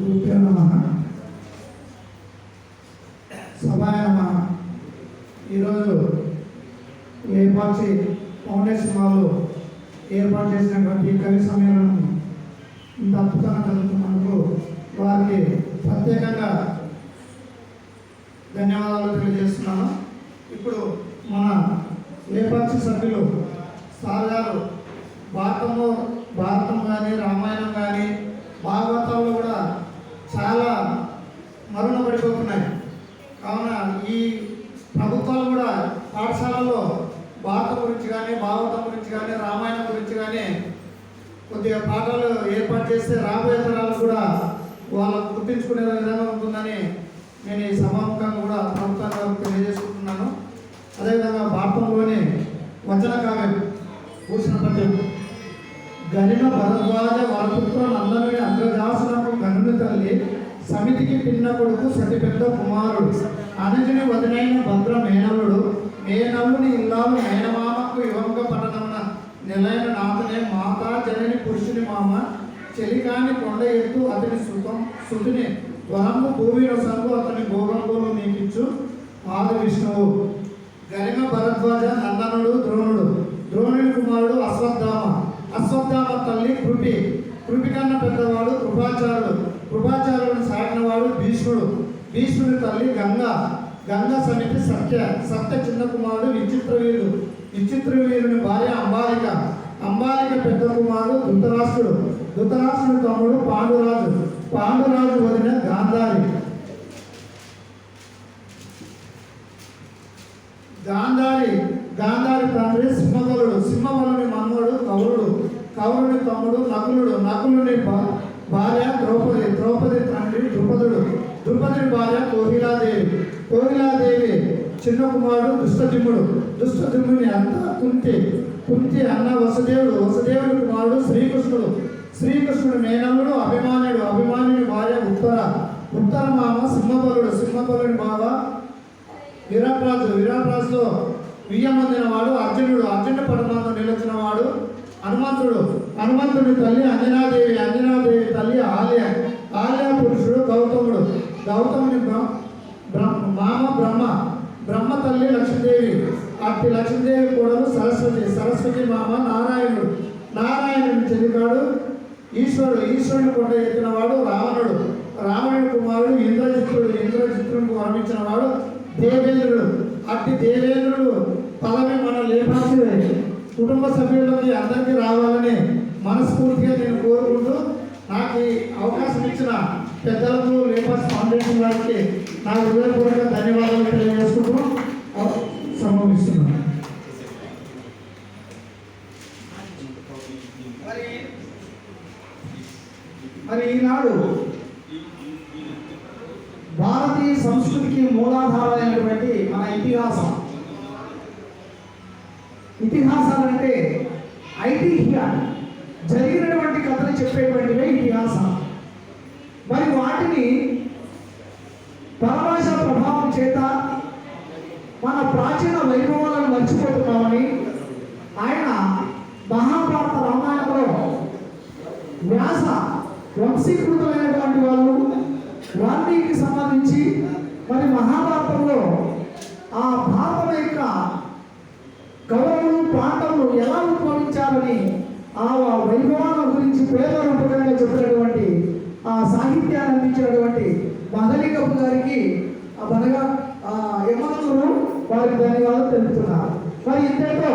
గురుభ్యో నమ. సభాయ నమ. ఈరోజు ఏర్పాటు ఫౌండేషన్ వాళ్ళు ఏర్పాటు చేసినటువంటి కవి సమ్మేళనం ఇంత అద్భుతంగా జరుగుతున్నందుకు వారికి ప్రత్యేకంగా ధన్యవాదాలు తెలియజేస్తున్నాను. ఇప్పుడు మన లేపాక్షి సభ్యులు సార్ గారు భారతంలో భారతం కానీ రామాయణం కానీ పాఠశాలలో భారతం గురించి కానీ భాగవతం గురించి కానీ రామాయణం గురించి కానీ కొద్దిగా పాఠాలు ఏర్పాటు చేస్తే రాబోయే తరాలు కూడా వాళ్ళకు గుర్తించుకునే విధంగా ఉంటుందని నేను ఈ సభాముఖంగా కూడా ప్రభుత్వంగా తెలియజేసుకుంటున్నాను. అదేవిధంగా భారతంలోని వచన కావ్యం పద్యం గరిమ భరద్వాజ వారపుత్ర నందనుని అగ్రజాసనకు పిన్న కొడుకు సతి పెద్ద కుమారుడు. అనుజుని వదినైన భద్ర మేనలుడు మేనవుని ఇల్లాలు మేనమామకు యువంగ పట్టణమున నెలైన నాతనే మాతా జనని పురుషుని మామ. చెలికాని కొండ ఎత్తు అతని సుఖం సుతిని వరము భూమి రసంగు అతని భోగంబులు నీకిచ్చు. ఆది విష్ణువు. గరిమ భరద్వాజ నందనుడు ద్రోణుడు. ద్రోణుని కుమారుడు అశ్వత్థామ. అశ్వత్థామ తల్లి కృపి. కృపి కన్నా పెద్దవాడు కృపాచారుడు. భీష్ముడు. భీష్ముడి తల్లి గంగ. గంగ సమితి సత్య. సత్య చిన్న కుమారుడు విచిత్రవీరుడు. వీరుడు వీరుని భార్య అంబాలిక. అంబాలిక పెద్ద కుమారుడు ధృతరాష్ట్రుడు. ధృతరాష్ట్రుడు తమ్ముడు పాండురాజు. పాండురాజు వదిన గాంధారి. గాంధారి. గాంధారి తండ్రి సింహబలుడు సింహబలుని మన్నుడు కౌరుడు. కౌరుని తమ్ముడు నకులుడు. నకులుని భార్య ద్రౌపది ద్రౌపది తండ్రి ద్రుపదుడు ద్రుపదుడి భార్య కోహిలాదేవి. కోహిలాదేవి చిన్న కుమారుడు దుష్టజిమ్ముడు దుష్టజిమ్ముని అంత కుంతి. కుంతి అన్న వసుదేవుడు. వసుదేవుడి కుమారుడు శ్రీకృష్ణుడు. శ్రీకృష్ణుడు మేనల్లుడు అభిమానుడు. అభిమానుని భార్య ఉత్తర. ఉత్తర మామ సింహబలుడు. సింహబలుని బావ విరాట్రాజు. విరాట్రాజుతో వియ్యమందిన వాడు అర్జునుడు. అర్జునుడి పడమందు నిలిచిన వాడు హనుమంతుడు. హనుమంతుడి తల్లి అంజనాదేవి. అంజనాదేవి గౌతముడు గౌతముని బ్రహ్మ బ్రహ్మ మామ బ్రహ్మ బ్రహ్మ తల్లి లక్ష్మీదేవి అట్టి లక్ష్మీదేవి కూడా సరస్వతి సరస్వతి మామ నారాయణుడు. నారాయణుడిని చెలికాడు ఈశ్వరుడు ఈశ్వరుని కొండ ఎత్తిన వాడు రావణుడు. రావణుడి కుమారుడు ఇంద్రజిత్రుడు ఇంద్రజిత్రునికి వర్ణించిన వాడు దేవేంద్రుడు. అట్టి దేవేంద్రుడు పదవి మన లేపాల్సి కుటుంబ సభ్యులకి అందరికీ రావాలని మనస్ఫూర్తిగా నేను కోరుకుంటూ పెద్దలకు లేపాల్సి ఫౌండేషన్ వారికి నా హృదయపూర్వక ధన్యవాదాలు తెలియజేసుకుంటూ సంభవిస్తున్నాను మరి మరి ఈనాడు భారతీయ సంస్కృతికి మూలాధారమైనటువంటి మన ఇతిహాసం. ఇతిహాసాలు అంటే ఐతిహ్య జరిగినటువంటి కథలు చెప్పేటువంటివే ఇతిహాసం వాటిని పరభాష ప్రభావం చేత మన ప్రాచీన వైభవాలను మర్చిపోతున్నామని ఆయన మహాభారత రామాయణంలో వ్యాస వంశీకృతమైనటువంటి వాళ్ళు వాల్మీకి సంబంధించి మరి మహాభారతంలో ఆ భారతం యొక్క కౌరవులు పాండవులు ఎలా ఉద్భవించాలని ఆ వైభవాల గురించి పేద రూపకంగా చెప్పినటువంటి ఆ సాహిత్యాన్ని అందించినటువంటి మదలికపు గారికి ఆ యమనూరు వారికి ధన్యవాదాలు తెలుపుతున్నారు మరి ఇంతటితో